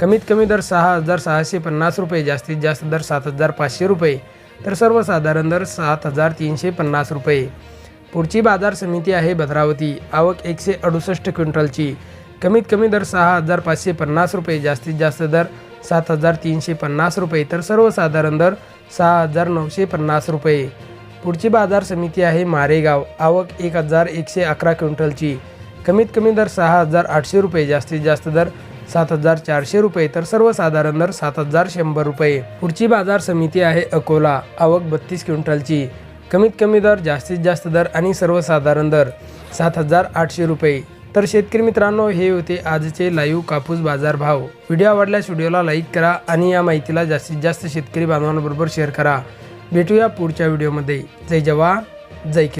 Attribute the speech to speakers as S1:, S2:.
S1: कमीत कमी दर सहा हजार सहाशे पन्नास रुपये जास्तीत जास्त दर सात हजार पाचशे रुपये तर सर्वसाधारण दर सात हजार तीनशे पन्नास रुपये. पुढची बाजार समिती आहे भद्रावती. आवक एकशे अडुसष्ट क्विंटलची. कमीत कमी दर सहा हजार पाचशे पन्नास रुपये जास्तीत जास्त दर सात हजार तीनशे पन्नास रुपये तर सर्वसाधारण दर सहा हजार नऊशे पन्नास रुपये. पुढची बाजार समिती आहे मारेगाव. आवक एक हजार एकशे अकरा क्विंटलची. कमीत कमी दर सहा हजार आठशे रुपये जास्तीत जास्त दर सात हजार चारशे रुपये. तर सर्वसाधारण दर सात हजार शंभर रुपये. पुढची बाजार समिती आहे अकोला. आवक बत्तीस क्विंटलची. कमीत कमी दर जास्तीत जास्त दर आणि सर्वसाधारण दर सात हजार आठशे रुपये. तर शेतकरी मित्रांनो हे होते आजचे लाईव्ह कापूस बाजार भाव. व्हिडिओ आवडल्यास व्हिडिओला लाईक करा आणि या माहितीला जास्तीत जास्त शेतकरी बांधवांबरोबर शेअर करा. भेटूया पुढच्या व्हिडिओमध्ये. जय जवान जय